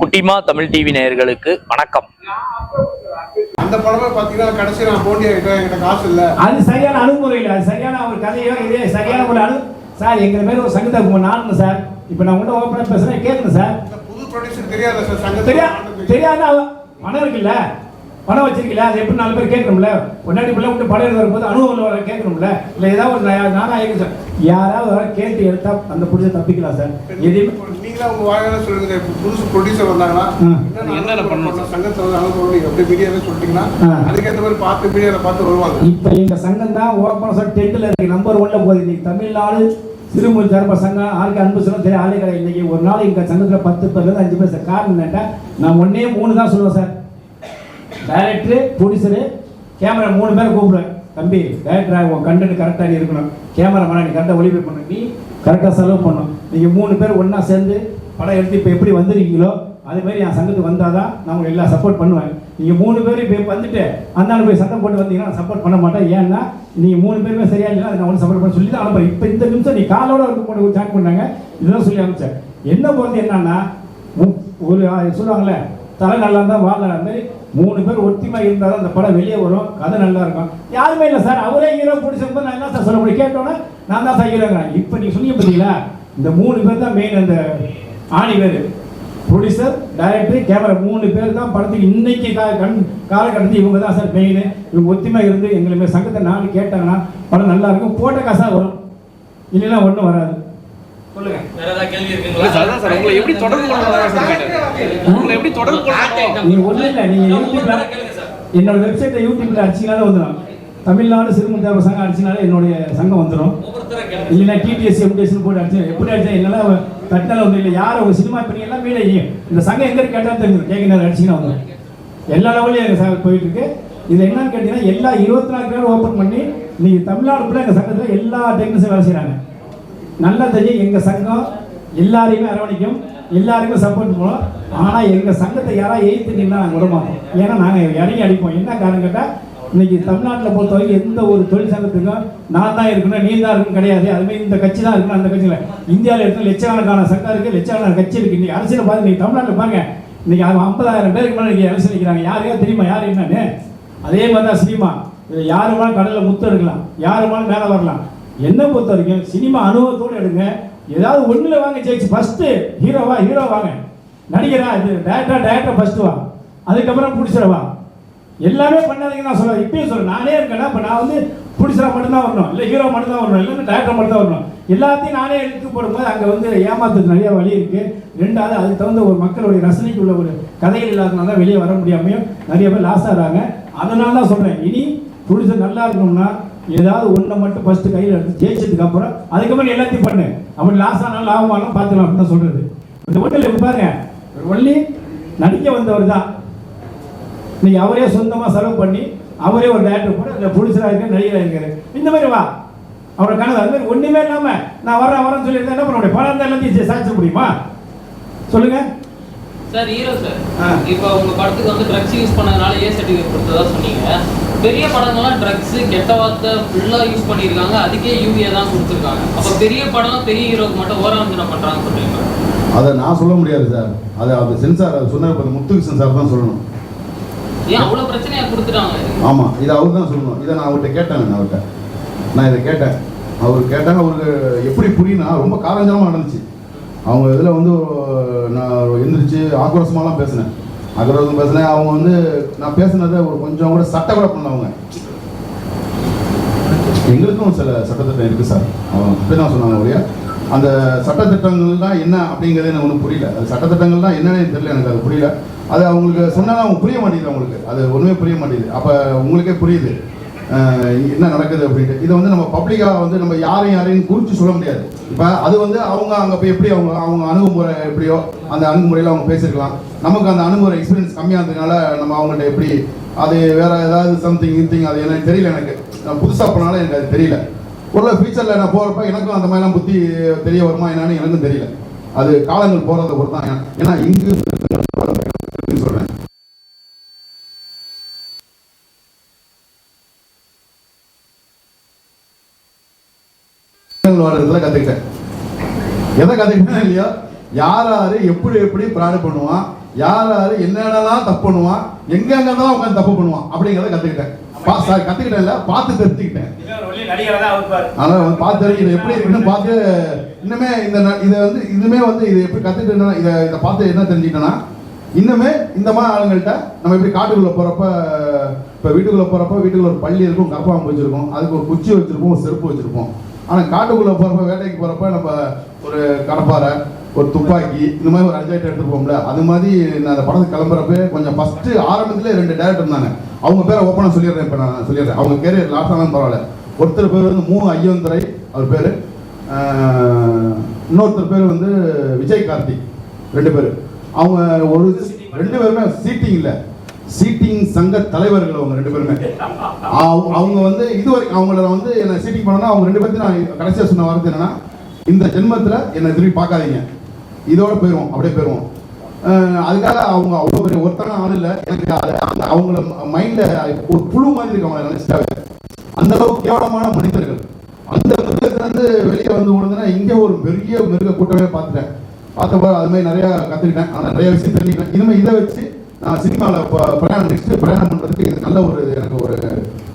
குட்டிமா தமிழ் டிவி நேயர்களுக்கு வணக்கம். அந்த படமே பாத்தீங்கன்னா கடைசி நான் ஆகிட்டேன் என்கிட்ட காசு இல்ல. அது சரியான அணுகுமுறை இல்லை அது சரியான ஒரு கதையோ இதே சரியான ஒரு அணு சார் எங்களை மாதிரி ஒரு சங்கத்தை நானுங்க சார். இப்போ நான் உங்கள்கிட்ட ஓப்பனாக பேசுகிறேன் கேட்குங்க சார். புது ப்ரொடியூசர் தெரியாத சார்? சங்கத்தில் தெரியாத? அவ- பணம் இருக்குல்ல? பணம் வச்சிருக்கல அது எப்படி நாலு பேர் கேட்கணும்ல? முன்னாடி பிள்ளை விட்டு படம் எடுத்து வரும்போது அனுபவம் வர கேட்கணும்ல? இல்லை ஏதாவது ஒரு நா- நானா ஆயிருக்கு சார். யாராவது வர கேட்டு எடுத்தா அந்த புடிச்ச தப்பிக்கலாம் சார். எதையுமே நீங்களா உங்க வாயால சொல்லுங்க இப்ப புதுசு ப்ரொடியூசர் வந்தாங்கன்னா. என்னென்ன பண்ணணும் சங்கத்தை வந்து அனுபவம் அப்படியே மீடியாவே சொல்லிட்டீங்கன்னா. அதுக்கேற்ற மாதிரி பார்த்து மீடியால பார்த்து வருவாங்க. இப்போ எங்க சங்கம் தான் ஓப்பன் சார் டென்த்தில் இருக்கு. நம்பர் ஒன்ல போகுது. இன்னைக்கு தமிழ்நாடு சிறுமுறை தர்ம சங்கம். ஆருக்கு அன்பு சொல்ல தெரிய ஆளே கிடையாது. இன்னைக்கு ஒரு நாள் எங்க சங்கத்தில் பத்து பேர்ல இருந்து அஞ்சு பேர் சார். காரணம் என்னட்டா நான் ஒன்னே மூணு தான் சொல்லுவேன் சார். டைரக்டரு ப்ரொடியூசரு கேமரா மூணு பேரை கூப்பிடுவேன். தம்பி டைரக்டர் உன் கண்டென்ட் கரெக்டாக நீ இருக்கணும். கேமரா மேலே நீ கரெக்டாக ஒளிபரப்பு பண்ணணும் நீ கரெக்டாக செலவு பண்ணணும் நீங்கள் மூணு பேர் ஒன்றா சேர்ந்து படம் எடுத்து இப்போ எப்படி வந்துருக்கீங்களோ அதே மாதிரி என் சங்கத்துக்கு வந்தால் தான் நான் உங்களுக்கு எல்லாம் சப்போர்ட் பண்ணுவேன். நீங்கள் மூணு பேரும் இப்போ வந்துட்டு அந்த போய் சட்டம் போட்டு வந்தீங்கன்னா சப்போர்ட் பண்ண மாட்டேன். ஏன்னா நீங்கள் மூணு பேருமே சரியா இல்லைன்னா நான் ஒன்று சப்போர்ட் பண்ண சொல்லி தான் அனுப்புறேன். இப்போ இந்த நிமிஷம் நீ காலோட இருக்க போட்டு ஜாயின் பண்ணாங்க. இதெல்லாம் சொல்லி அனுப்பிச்சேன். என்ன போகிறது என்னன்னா ஒரு சொல்லுவாங்களே தலை நல்லா இருந்தால் வாழ மாதிரி மூணு பேர் ஒத்திமா இருந்தால் தான் அந்த படம் வெளியே வரும். கதை நல்லா இருக்கும். யாருமே இல்லை சார். அவரே ஹீரோ பிடிச்சிருந்தா நான் என்ன சார் சொல்ல முடியும்? கேட்டோன்னே நான் தான் சார் ஹீரோங்கிறேன் இப்போ நீங்கள் சொன்னீங்க பார்த்தீங்களா இந்த மூணு பேர் தான் மெயின் அந்த ஆணி பேர். ப்ரொடியூசர் டைரக்டர் கேமரா மூணு பேர் தான் படத்துக்கு இன்னைக்கு கா கண் காலகட்டத்தில் இவங்க தான் சார் மெயின் இவங்க ஒத்துமை இருந்து எங்களுக்கு சங்கத்தை நாலு கேட்டாங்கன்னா படம் நல்லா இருக்கும். போட்ட காசாக வரும். இல்லைன்னா ஒன்றும் வராது. எப்படி தொடர்பு உங்களை எப்படி தொடர்பு கொள்ளணும் நீங்க ஒண்ணு இல்ல நீங்க யூடியூப்ல கேளுங்க சார் என்னோட வெப்சைட்ல யூடியூப்ல அடிச்சீங்கனாலே வந்துடும் தமிழ்நாடு சிறுமுக தேவ சங்கம் அடிச்சீங்கனாலே என்னுடைய சங்கம் வந்துடும் இல்லைன்னா டிடிஎஸ் எம்டிஎஸ் போட்டு அடிச்சு எப்படி அடிச்சா என்னால தட்டினால வந்து இல்லை யார் உங்க சினிமா பண்ணி எல்லாம் மீட இந்த சங்கம் எங்க இருக்கு கேட்டா தெரிஞ்சிடும் கேட்க நேரம் அடிச்சீங்கன்னா வந்துடும் எல்லா லெவலையும் எங்க சங்கம் போயிட்டு இருக்கு இது என்னன்னு கேட்டீங்கன்னா எல்லா இருபத்தி நாலு பேர் ஓப்பன் பண்ணி நீங்க தமிழ்நாடு ஃபுல்லாக எங்க சங்கத்துல எல்லா டெக்னீஷியன் வேலை செய்றாங்க நல்லா தெரியும் எங்க சங்கம் எல்லாரையுமே அரவணைக்கும் எல்லாருக்கும் சப்போர்ட் பண்ணுவோம். ஆனா எங்க சங்கத்தை யாராவது எய்த்துட்டீங்கன்னா நாங்கள் விடமாட்டோம் ஏன்னா நாங்க இறங்கி அடிப்போம். என்ன காரணம் கேட்டா இன்னைக்கு தமிழ்நாட்டில் பொறுத்த வரைக்கும் எந்த ஒரு தொழில் சங்கத்துக்கும் நான் தான் இருக்கணும் நீ தான் இருக்கணும் கிடையாது. அதுமாதிரி இந்த கட்சி தான் இருக்கணும் அந்த கட்சியில் இந்தியாவில் இருக்கிற லட்சக்கணக்கான சங்கம் இருக்கு லட்சக்கணக்கான கட்சி இருக்கு. இன்னைக்கு அரசியல் பார்த்து நீங்க தமிழ்நாட்டில் பாருங்க. இன்னைக்கு அது ஐம்பதாயிரம் பேருக்கு மேலே இன்னைக்கு அரசியல் நிற்கிறாங்க யாருக்கா தெரியுமா? யார் என்னன்னு? அதே மாதிரி தான் சினிமா யாருமான கடலில் முத்து எடுக்கலாம் யாருமான மேலே வரலாம். என்ன பொறுத்த வரைக்கும் சினிமா அனுபவத்தோடு எடுங்க. ஏதாவது ஒன்றில் வாங்க ஜெயிச்சு ஃபஸ்ட்டு ஹீரோவா ஹீரோ வாங்க. நடிகரா இது டேரக்டா டேரக்டா ஃபஸ்ட்டு வா. அதுக்கப்புறம் பிடிச்சிடவா எல்லாமே பண்ணாதீங்க நான் சொல்லுவேன் இப்பயும் சொல்கிறேன் நானே இருக்கேன்னா இப்போ நான் வந்து பிடிச்சா மட்டும்தான் வரணும். இல்லை ஹீரோ மட்டும்தான் வரணும். இல்லை டேரக்டர் மட்டும்தான் வரணும். எல்லாத்தையும் நானே எடுத்து போடும்போது அங்கே வந்து ஏமாத்துறது நிறைய வழி இருக்குது ரெண்டாவது அதுக்கு தகுந்த ஒரு மக்களுடைய ரசனைக்கு உள்ள ஒரு கதைகள் இல்லாதனால தான் வெளியே வர முடியாமையும் நிறைய பேர் லாஸ் ஆகிறாங்க. அதனால தான் சொல்கிறேன் இனி ப்ரொடியூசர் நல்லா இருக்கணும்னா ஏதாவது ஒன்றை மட்டும் ஃபர்ஸ்ட் கையில் எடுத்து ஜெயிச்சதுக்கு அப்புறம் அதுக்கப்புறம் எல்லாத்தையும் பண்ணு. அப்படி லாஸ் ஆனாலும் லாபம் ஆனாலும் பார்த்துக்கலாம் அப்படின்னு தான் சொல்றது. இந்த இப்போ பாருங்க. ஒன்லி நடிக்க வந்தவர் தான். நீங்க அவரே சொந்தமா செலவு பண்ணி அவரே ஒரு டேரக்டர் போட்டு அந்த ப்ரொடியூசராக இருக்க நடிகராக இருக்காரு இந்த மாதிரி வா. அவரோட கனவு அது மாதிரி ஒண்ணுமே இல்லாம நான் வரேன் வரேன்னு சொல்லியிருந்தா என்ன பண்ண முடியும் பணம் இருந்தா எல்லாத்தையும் சாதிச்சிட முடியுமா? சொல்லுங்க. Sir hero sir. இப்போ உங்க படத்துக்கு வந்து ட்ரக்ஸ் யூஸ் பண்ணதுனால ஏ சர்டிஃபிகேட் கொடுத்ததா சொன்னீங்க. பெரிய படங்கள்லாம் ட்ரக்ஸ் கெட்ட வார்த்தை ஃபுல்லா யூஸ் பண்ணியிருக்காங்க. அதுக்கே யூஏ தான் கொடுத்துருக்காங்க. அப்போ பெரிய படம் பெரிய ஹீரோக்கு மட்டும் ஓராந்தனை பண்றாங்க சொல்றீங்க. அதை நான் சொல்ல முடியாது சார் அது அது சென்சார் அது சொன்னார் பார்த்து முத்துக்கு சென்சார் தான் சொல்லணும். ஏன் அவ்வளவு பிரச்சனையா கொடுத்துட்டாங்க? ஆமாம் இதை அவர் தான் சொல்லணும். இதை நான் அவர்கிட்ட கேட்டேன் நான் அவர்கிட்ட. நான் இதை கேட்டேன். அவர் கேட்டாங்க அவருக்கு எப்படி புரியுனா ரொம்ப காலஞ்சலமாக நடந்துச்சு. அவங்க இதில் வந்து நான் எந்திரிச்சு ஆக்ரோஷமாலாம் பேசினேன். ஆக்ரோஷம் பேசினேன். அவங்க வந்து நான் பேசினதை ஒரு கொஞ்சம் கூட சட்டை கூட பண்ணவங்க. எங்களுக்கும் சில சட்டத்திட்டம் இருக்குது சார். அவன் அப்படி தான் சொன்னாங்க ஒழியா. அந்த சட்டத்திட்டங்கள் தான் என்ன அப்படிங்கிறது எனக்கு ஒன்றும் புரியல. அது சட்டத்திட்டங்கள் தான் என்னன்னு தெரியல எனக்கு அது புரியல. அது அவங்களுக்கு சொன்னாலும் அவங்க புரிய மாட்டேங்குது அவங்களுக்கு. அது ஒன்றுமே புரிய மாட்டேங்குது. அப்போ உங்களுக்கே புரியுது. என்ன நடக்குது அப்படின்ட்டு. இதை வந்து நம்ம பப்ளிக்காக வந்து நம்ம யாரையும் யாரையும் குறித்து சொல்ல முடியாது. இப்போ அது வந்து அவங்க அங்கே போய் எப்படி அவங்க அவங்க அணுகுமுறை எப்படியோ அந்த அணுகுமுறையில் அவங்க பேசியிருக்கலாம் நமக்கு அந்த அணுகுமுறை எக்ஸ்பீரியன்ஸ் கம்மியாக இருந்ததுனால நம்ம அவங்கள்ட்ட எப்படி அது வேற ஏதாவது சம்திங் இன்திங் அது எனக்கு தெரியல எனக்கு. நான் புதுசாக போனாலும் எனக்கு அது தெரியல. ஒரு ஃபியூச்சரில் நான் போகிறப்ப எனக்கும் அந்த மாதிரிலாம் புத்தி தெரிய வருமா என்னன்னு எனக்கும் தெரியல. அது காலங்கள் போகிறத பொறுத்து தான் ஏன்னா இங்கு சொல்கிறேன் வாழ்றதுல கற்றுக்கிட்டேன் எதை கற்றுக்கிட்டேன் இல்லையா யார் யார் எப்படி எப்படி ப்ராடக்ட் பண்ணுவான் யார் யாரு என்னென்னலாம் தப்பு பண்ணுவான் எங்கெங்கெல்லாம் உட்காந்து தப்பு பண்ணுவான் அப்படிங்கிறத கத்துக்கிட்டேன். பா சாரி கத்துக்கிட்டேன் இல்ல பார்த்து தெரிஞ்சுக்கிட்டேன். அதனால வந்து பார்த்து தெரியும் எப்படி இருக்குன்னு பார்த்து இன்னுமே இந்த இதை வந்து இதுமே வந்து இது எப்படி கத்துக்கிட்டேன்னா இதை இதை பார்த்து என்ன தெரிஞ்சுக்கிட்டேன்னா இன்னுமே இந்த மாதிரி ஆளுங்கள்ட்ட நம்ம எப்படி காட்டுக்குள்ள போறப்ப இப்போ வீட்டுக்குள்ள போறப்ப வீட்டுக்குள்ள ஒரு பள்ளி இருக்கும் கரப்பாம்பு வச்சிருக்கோம் அதுக்கு ஒரு குச்சி வச்சிருப்போம் ஒரு செருப்பு வச்சிருப்போம். ஆனால் காட்டுக்குள்ளே போகிறப்ப வேட்டைக்கு போகிறப்ப நம்ம ஒரு கடப்பாறை ஒரு துப்பாக்கி இந்த மாதிரி ஒரு அஞ்சாயிரம் எடுத்துகிட்டு போகல அது மாதிரி நான் அந்த படத்துக்கு கிளம்புறப்ப கொஞ்சம் ஃபஸ்ட்டு ஆரம்பத்திலே ரெண்டு டேரக்டர் இருந்தாங்க அவங்க பேரை ஓப்பனாக சொல்லிடுறேன் இப்போ நான் சொல்லிடுறேன். அவங்க கேரியர் லாஸ் ஆனாலும் பரவாயில்ல. ஒருத்தர் பேர் வந்து மூ. ஐயந்துரை அவர் பேர். இன்னொருத்தர் பேர் வந்து விஜய் கார்த்திக் ரெண்டு பேர். அவங்க ஒரு ரெண்டு பேருமே சீட்டிங் இல்லை. சீட்டிங் சங்க தலைவர்கள் அவங்க ரெண்டு பேருமே. அவங்க- அவங்க வந்து இதுவரைக்கும் அவங்கள வந்து என்ன சீட்டிங் பண்ணனா அவங்க ரெண்டு பேர்த்தையும் நான் கடைசியாக சொன்ன வார்த்தை என்னன்னா இந்த ஜென்மத்தில் என்னை திரும்பி பார்க்காதீங்க. இதோட போயிடுவோம் அப்படியே போயிடுவோம் அதுக்காக அவங்க அவ்வளோ பெரிய ஒருத்தன ஆள் இல்லை. எனக்கு அது அந்த அவங்கள மைண்டில் ஒரு புழு மாதிரி இருக்கு அவங்களை நினைச்சிட்டாவே. அந்த அளவுக்கு கேவலமான மனிதர்கள். அந்த மிருகத்திலேருந்து வெளியே வந்து விழுந்துனா இங்கே ஒரு பெரிய மிருக கூட்டமே பார்த்துட்டேன். பார்த்தப்ப அது மாதிரி நிறையா கற்றுக்கிட்டேன் நிறைய விஷயம் தெரிஞ்சுக்கிட்டேன். இனிமேல் இதை வச்சு சினிமாவில் பிரயாணம் நெக்ஸ்ட் பிரயாணம் பண்ணுறதுக்கு இது நல்ல ஒரு எனக்கு ஒரு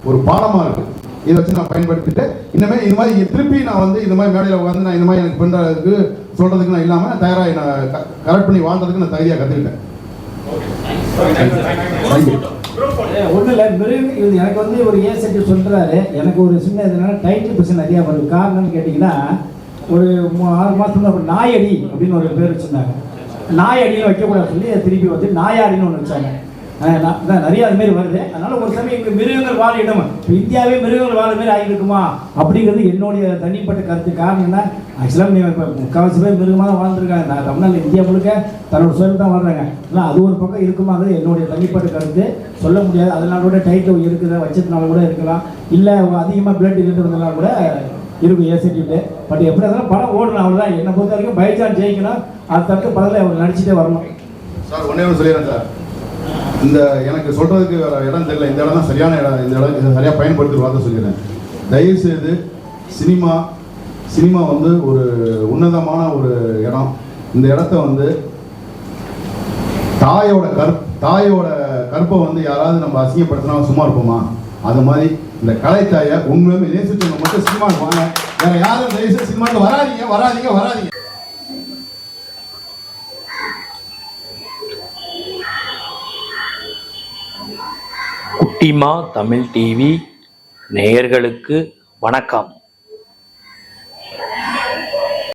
ஒரு பாடமாக இருக்குது இதை வச்சு நான் பயன்படுத்திட்டு இனிமேல் இது மாதிரி திருப்பி நான் வந்து இந்த மாதிரி மேடையில் உட்காந்து நான் இந்த மாதிரி எனக்கு பண்ணுறதுக்கு சொல்கிறதுக்கு நான் இல்லாமல் தயாராக நான் கரெக்ட் பண்ணி வாழ்றதுக்கு நான் தகுதியாக கற்றுக்கிட்டேன் ஒன்றும் இல்லை. மிருக இது எனக்கு வந்து ஒரு ஏ செட்டு சொல்கிறாரு எனக்கு ஒரு சின்ன இதனால டைட்டில் பிரச்சனை நிறையா வருது. காரணம்னு கேட்டிங்கன்னா ஒரு ஆறு மாதத்துல ஒரு நாயடி அப்படின்னு ஒரு பேர் வச்சுருந்தாங்க. நாயடின்னு வைக்கக்கூடாது சொல்லி திருப்பி வந்து நாயாடின்னு ஒன்று வச்சாங்க. நான் நிறைய அது மாதிரி வருது. அதனால ஒரு சமயம் இங்கே மிருகங்கள் வாழ இடம்? இப்போ இந்தியாவே மிருகங்கள் வாழ மாதிரி ஆகியிருக்குமா? அப்படிங்கிறது என்னுடைய தனிப்பட்ட கருத்து. காரணம் என்ன? ஆக்சுவலாக இப்போ முக்கால்வாசி பேர் மிருகமாக தான் வாழ்ந்துருக்காங்க. நான் தமிழ்நாடு இந்தியா முழுக்க தன்னோட சுயம் தான் வாழ்றாங்க. ஆனால் அது ஒரு பக்கம் இருக்குமாங்கிறது என்னுடைய தனிப்பட்ட கருத்து. சொல்ல முடியாது. அதனால கூட டைட்டில் இருக்குது? வச்சதுனால கூட இருக்கலாம். இல்லை அதிகமாக பிளட் இருக்கிறதுனால கூட இருக்கும் ஏசிட்டு பட் எப்படி இருந்தாலும் படம் ஓடணும் அவ்வளோதான் என்னை பொறுத்த வரைக்கும் பைஜான் ஜெயிக்கணும் அடுத்தடுத்து படத்தில் அவர் நடிச்சுட்டே வரணும். சார் ஒன்றே ஒன்று சொல்லிடுறேன் சார். இந்த எனக்கு சொல்கிறதுக்கு வேறு இடம் தெரியல. இந்த இடம் தான் சரியான இடம். இந்த இடம் இதை சரியாக பயன்படுத்தி சொல்லிடுறேன். தயவு செய்து சினிமா சினிமா வந்து ஒரு உன்னதமான ஒரு இடம். இந்த இடத்த வந்து தாயோட கற் தாயோட கற்பை வந்து யாராவது நம்ம அசிங்கப்படுத்தினா சும்மா இருப்போமா? அது மாதிரி இந்த கலைத்தாயை உண்மையுமே நேசிச்சவங்க மட்டும் சினிமாவுக்கு வாங்க. வேற யாரும் தயவு செய்து சினிமாவுக்கு வராதிங்க வராதிங்க வராதீங்க. குட்டிமா தமிழ் டிவி நேயர்களுக்கு வணக்கம்.